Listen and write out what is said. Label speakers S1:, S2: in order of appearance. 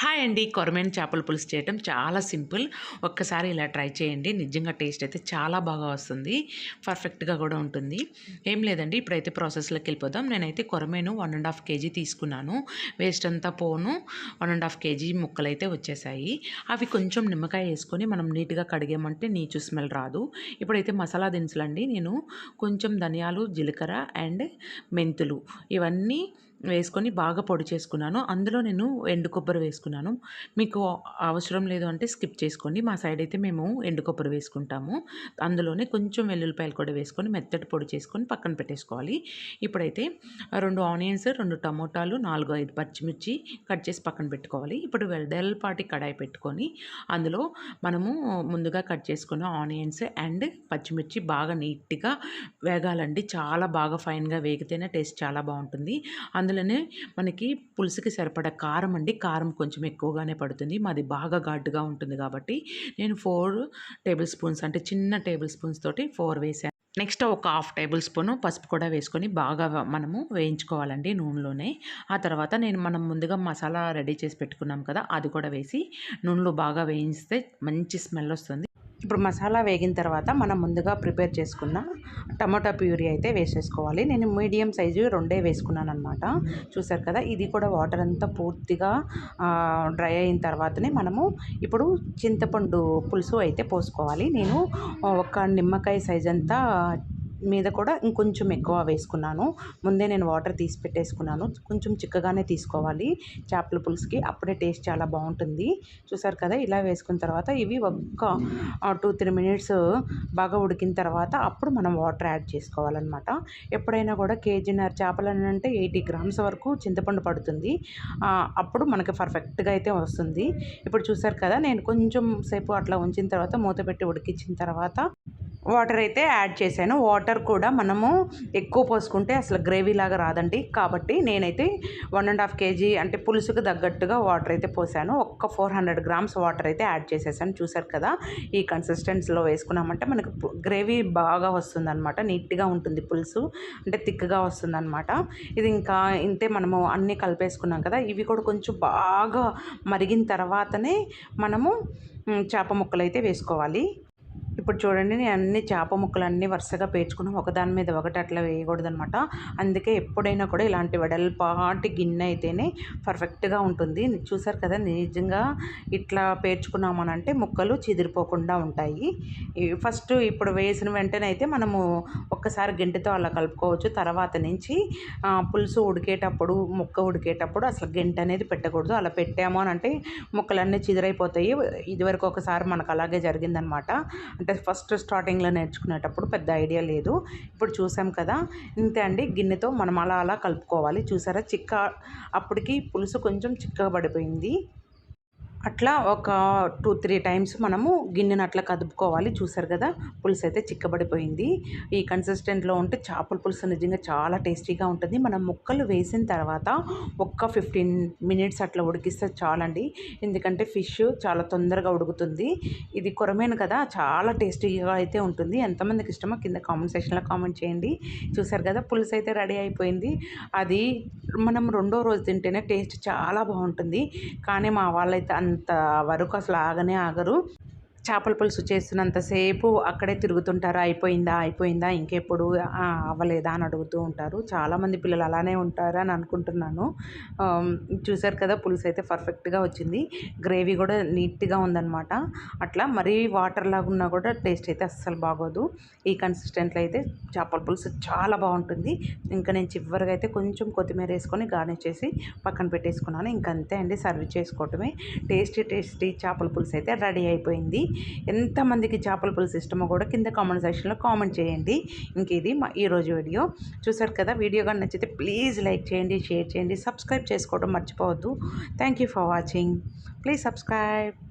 S1: Hi అండి. కొరమైన చేపల పులుసు చేయటం చాలా సింపుల్. ఒక్కసారి ఇలా ట్రై చేయండి. నిజంగా టేస్ట్ అయితే చాలా బాగా వస్తుంది. పర్ఫెక్ట్గా కూడా ఉంటుంది. ఏం లేదండి. ఇప్పుడైతే ప్రాసెస్లోకి వెళ్ళిపోదాం. నేనైతే కొరమేను వన్ అండ్ హాఫ్ కేజీ తీసుకున్నాను. వేస్ట్ అంతా పోను. వన్ అండ్ హాఫ్ కేజీ ముక్కలు అయితే వచ్చేసాయి. అవి కొంచెం నిమ్మకాయ వేసుకొని మనం నీట్గా కడిగామంటే నీచు స్మెల్ రాదు. ఇప్పుడైతే మసాలా దినుసులు అండి నేను కొంచెం ధనియాలు జీలకర్ర అండ్ మెంతులు. ఇవన్నీ వేసుకొని బాగా పొడి చేసుకున్నాను. అందులో నేను ఎండు కొబ్బరి వేసుకున్నాను. మీకు అవసరం లేదు అంటే స్కిప్ చేసుకోండి. మా సైడ్ అయితే మేము ఎండు కొబ్బరి వేసుకుంటాము. అందులోనే కొంచెం వెల్లుల్లిపాయలు కూడా వేసుకొని మెత్తటి పొడి చేసుకొని పక్కన పెట్టేసుకోవాలి. ఇప్పుడైతే రెండు ఆనియన్స్ రెండు టమోటాలు నాలుగు ఐదు పచ్చిమిర్చి కట్ చేసి పక్కన పెట్టుకోవాలి. ఇప్పుడు వెడల్పాటి కడాయి పెట్టుకొని అందులో మనము ముందుగా కట్ చేసుకున్న ఆనియన్స్ అండ్ పచ్చిమిర్చి బాగా నీట్గా వేగాలండి. చాలా బాగా ఫైన్గా వేగితేనే టేస్ట్ చాలా బాగుంటుంది. అందులోనే మనకి పులుసుకి సరిపడ కారం అండి. కారం కొంచెం ఎక్కువగానే పడుతుంది. మాది బాగా ఘాటుగా ఉంటుంది కాబట్టి నేను ఫోర్ టేబుల్ స్పూన్స్ అంటే చిన్న టేబుల్ స్పూన్స్ తోటి ఫోర్ వేసాను. నెక్స్ట్ ఒక హాఫ్ టేబుల్ స్పూన్ పసుపు కూడా వేసుకొని బాగా మనము వేయించుకోవాలండి నూనెలోనే. ఆ తర్వాత నేను మనం ముందుగా మసాలా రెడీ చేసి పెట్టుకున్నాం కదా అది కూడా వేసి నూనెలో బాగా వేయిస్తే మంచి స్మెల్ వస్తుంది. ఇప్పుడు మసాలా వేగిన తర్వాత మనం ముందుగా ప్రిపేర్ చేసుకున్న టమాటా ప్యూరీ అయితే వేసేసుకోవాలి. నేను మీడియం సైజు రెండే వేసుకున్నాను అనమాట చూసారు కదా ఇది కూడా వాటర్ అంతా పూర్తిగా డ్రై అయిన తర్వాతనే మనము ఇప్పుడు చింతపండు పులుసు అయితే పోసుకోవాలి. నేను ఒక నిమ్మకాయ సైజ్ అంతా మీద కూడా ఇంకొంచెం ఎక్కువ వేసుకున్నాను. ముందే నేను వాటర్ తీసి పెట్టేసుకున్నాను. కొంచెం చిక్కగానే తీసుకోవాలి. చేపల పులుసుకి అప్పుడే టేస్ట్ చాలా బాగుంటుంది. చూసారు కదా ఇలా వేసుకున్న తర్వాత ఇవి ఒక్క టూ త్రీ మినిట్స్ బాగా ఉడికిన తర్వాత అప్పుడు మనం వాటర్ యాడ్ చేసుకోవాలన్నమాట. ఎప్పుడైనా కూడా కేజీన్నర చేపలు అంటే ఎయిటీ గ్రామ్స్ వరకు చింతపండు పడుతుంది. అప్పుడు మనకి పర్ఫెక్ట్గా అయితే వస్తుంది. ఇప్పుడు చూసారు కదా నేను కొంచెం సేపు అట్లా ఉంచిన తర్వాత మూత పెట్టి ఉడికించిన తర్వాత వాటర్ అయితే యాడ్ చేశాను. వాటర్ కూడా మనము ఎక్కువ పోసుకుంటే అసలు గ్రేవీ లాగా రాదండి. కాబట్టి నేనైతే వన్ అండ్ హాఫ్ కేజీ అంటే పులుసుకు తగ్గట్టుగా వాటర్ అయితే పోసాను. ఒక్క ఫోర్ హండ్రెడ్ గ్రామ్స్ వాటర్ అయితే యాడ్ చేసేసాను. చూసారు కదా ఈ కన్సిస్టెన్సీలో వేసుకున్నామంటే మనకు గ్రేవీ బాగా వస్తుందన్నమాట. నీట్గా ఉంటుంది పులుసు. అంటే థిక్గా వస్తుందన్నమాట. ఇది ఇంకా ఇంతే మనము అన్నీ కలిపేసుకున్నాం కదా ఇవి కూడా కొంచెం బాగా మరిగిన తర్వాతనే మనము చేప ముక్కలు అయితే వేసుకోవాలి. ఇప్పుడు చూడండి నేను అన్ని చేప ముక్కలు అన్నీ వరుసగా పేర్చుకున్నాం. ఒకదాని మీద ఒకటి అట్లా వేయకూడదనమాట అందుకే ఎప్పుడైనా కూడా ఇలాంటి వెడల్పాటి గిన్నె అయితేనే పర్ఫెక్ట్గా ఉంటుంది. చూసారు కదా నిజంగా ఇట్లా పేర్చుకున్నామనంటే ముక్కలు చిదిరిపోకుండా ఉంటాయి. ఫస్ట్ ఇప్పుడు వేసిన వెంటనే అయితే మనము ఒక్కసారి గంటతో అలా కలుపుకోవచ్చు. తర్వాత నుంచి పులుసు ఉడికేటప్పుడు ముక్క ఉడికేటప్పుడు అసలు గంట అనేది పెట్టకూడదు. అలా పెట్టాము అని అంటే ముక్కలన్నీ చిదిరైపోతాయి. ఇదివరకు ఒకసారి మనకు అలాగే జరిగిందనమాట అంటే ఫస్ట్ స్టార్టింగ్లో నేర్చుకునేటప్పుడు పెద్ద ఐడియా లేదు. ఇప్పుడు చూసాం కదా ఇంతే అండి. గిన్నెతో మనం అలా అలా కలుపుకోవాలి. చూసారా? చిక్క అప్పటికి పులుసు కొంచెం చిక్కగా పడిపోయింది. అట్లా ఒక టూ త్రీ టైమ్స్ మనము గిన్నెను అట్లా కదుపుకోవాలి. చూసారు కదా పులుసు అయితే చిక్కబడిపోయింది. ఈ కన్సిస్టెంట్లో ఉంటే చేపల పులుసు నిజంగా చాలా టేస్టీగా ఉంటుంది. మనం ముక్కలు వేసిన తర్వాత ఒక్క ఫిఫ్టీన్ మినిట్స్ అట్లా ఉడికిస్తే చాలండి. ఎందుకంటే ఫిష్ చాలా తొందరగా ఉడుకుతుంది. ఇది కొరమేను కదా చాలా టేస్టీగా అయితే ఉంటుంది. ఎంతమందికి ఇష్టమో కింద కామెంట్ సెక్షన్లో కామెంట్ చేయండి. చూసారు కదా పులుసు అయితే రెడీ అయిపోయింది. అది మనం రెండో రోజు తింటేనే టేస్ట్ చాలా బాగుంటుంది. కానీ మా వాళ్ళైతే అంత వరకు అసలు ఆగనే ఆగరు. చేపల పులుసు చేస్తున్నంతసేపు అక్కడే తిరుగుతుంటారా? అయిపోయిందా? అయిపోయిందా? ఇంకెప్పుడు అవ్వలేదా? అని అడుగుతూ ఉంటారు. చాలామంది పిల్లలు అలానే ఉంటారు అని అనుకుంటున్నాను చూసారు కదా పులుసు అయితే పర్ఫెక్ట్గా వచ్చింది. గ్రేవీ కూడా నీట్గా ఉందన్నమాట. అట్లా మరీ వాటర్ లాగా ఉన్నా కూడా టేస్ట్ అయితే అస్సలు బాగోదు. ఈ కన్సిస్టెంట్లో అయితే చేపల పులుసు చాలా బాగుంటుంది. ఇంకా నేను చివరిగా అయితే కొంచెం కొత్తిమీర వేసుకొని గార్నిష్ చేసి పక్కన పెట్టేసుకున్నాను. ఇంకంతే అండి సర్వ్ చేసుకోవటమే. టేస్టీ టేస్టీ చేపల పులుసు అయితే రెడీ అయిపోయింది. ఎంతమందికి చేపల పులుసు ఇష్టమో కూడా కింద కామెంట్ సెక్షన్లో కామెంట్ చేయండి. ఇంక ఇది మా ఈరోజు వీడియో. చూసారు కదా వీడియో కానీ నచ్చితే ప్లీజ్ లైక్ చేయండి షేర్ చేయండి సబ్స్క్రైబ్ చేసుకోవడం మర్చిపోవద్దు. Thank you for watching. Please subscribe.